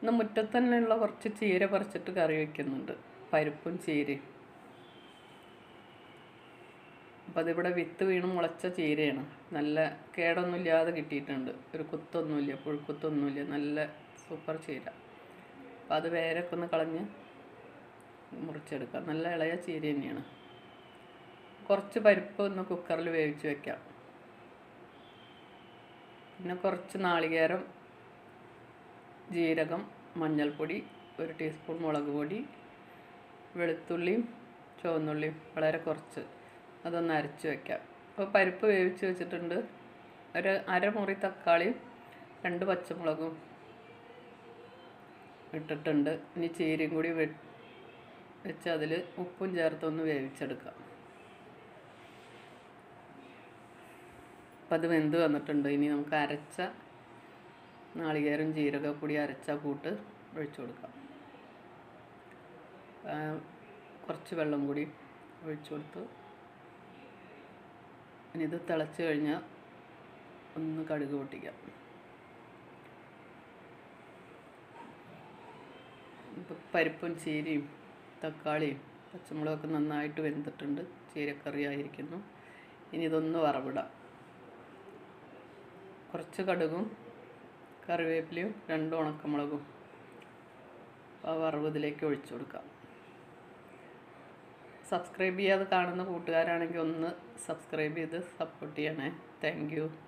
ഇന്ന് മുറ്റത്ത് തന്നെയുള്ള കുറച്ച് ചീര പറിച്ചിട്ട് കറി വയ്ക്കുന്നുണ്ട് പരിപ്പും ചീരയും. അപ്പോൾ അതിവിടെ വിത്ത് വീണ് മുളച്ച ചീരയാണ്. നല്ല കേടൊന്നുമില്ലാതെ കിട്ടിയിട്ടുണ്ട്. ഒരു കുത്തൊന്നുമില്ല പുഴുക്കുത്തൊന്നുമില്ല. നല്ല സൂപ്പർ ചീര. അപ്പം അത് വേരൊക്കെ ഒന്ന് കളഞ്ഞ് മുറിച്ചെടുക്കാം. നല്ല ഇളയ ചീര തന്നെയാണ്. കുറച്ച് പരിപ്പ് ഒന്ന് കുക്കറിൽ വേവിച്ച് വെക്കാം. പിന്നെ കുറച്ച് നാളികേരം ജീരകം മഞ്ഞൾപ്പൊടി ഒരു ടീസ്പൂൺ മുളക് പൊടി വെളുത്തുള്ളിയും ചുവന്നുള്ളിയും വളരെ കുറച്ച്. അതൊന്ന് അരച്ച് വയ്ക്കാം അപ്പോൾ പരിപ്പ് വേവിച്ച് വെച്ചിട്ടുണ്ട്. ഒരു അരമുറി തക്കാളിയും രണ്ട് പച്ചമുളകും ഇട്ടിട്ടുണ്ട്. ഇനി ചീരയും കൂടി വെ വെച്ച് അതിൽ ഉപ്പും ചേർത്തൊന്ന് വേവിച്ചെടുക്കാം. അപ്പം അത് വെന്ത് വന്നിട്ടുണ്ട്. ഇനി നമുക്ക് അരച്ച നാളികേരം ജീരകപ്പൊടി അരച്ച കൂട്ട് ഒഴിച്ചു കൊടുക്കാം. കുറച്ച് വെള്ളം കൂടി ഒഴിച്ചു കൊടുത്തു ഇനി ഇത് തിളച്ച് കഴിഞ്ഞാൽ ഒന്ന് കടുക് പൊട്ടിക്കാം. പരിപ്പും ചീരയും തക്കാളിയും പച്ചമുളകൊക്കെ നന്നായിട്ട് വെന്തിട്ടുണ്ട്. ചീരക്കറി ആയിരിക്കുന്നു. ഇനി ഇതൊന്ന് വറവിടാം. കുറച്ച് കടുകും കറിവേപ്പിലയും രണ്ട് ഉണക്കമുളകും. വറവ് ഇതിലേക്ക് ഒഴിച്ചു കൊടുക്കാം. സബ്സ്ക്രൈബ് ചെയ്യാതെ കാണുന്ന കൂട്ടുകാരാണെങ്കിൽ ഒന്ന് സബ്സ്ക്രൈബ് ചെയ്ത് സപ്പോർട്ട് ചെയ്യണേ. താങ്ക്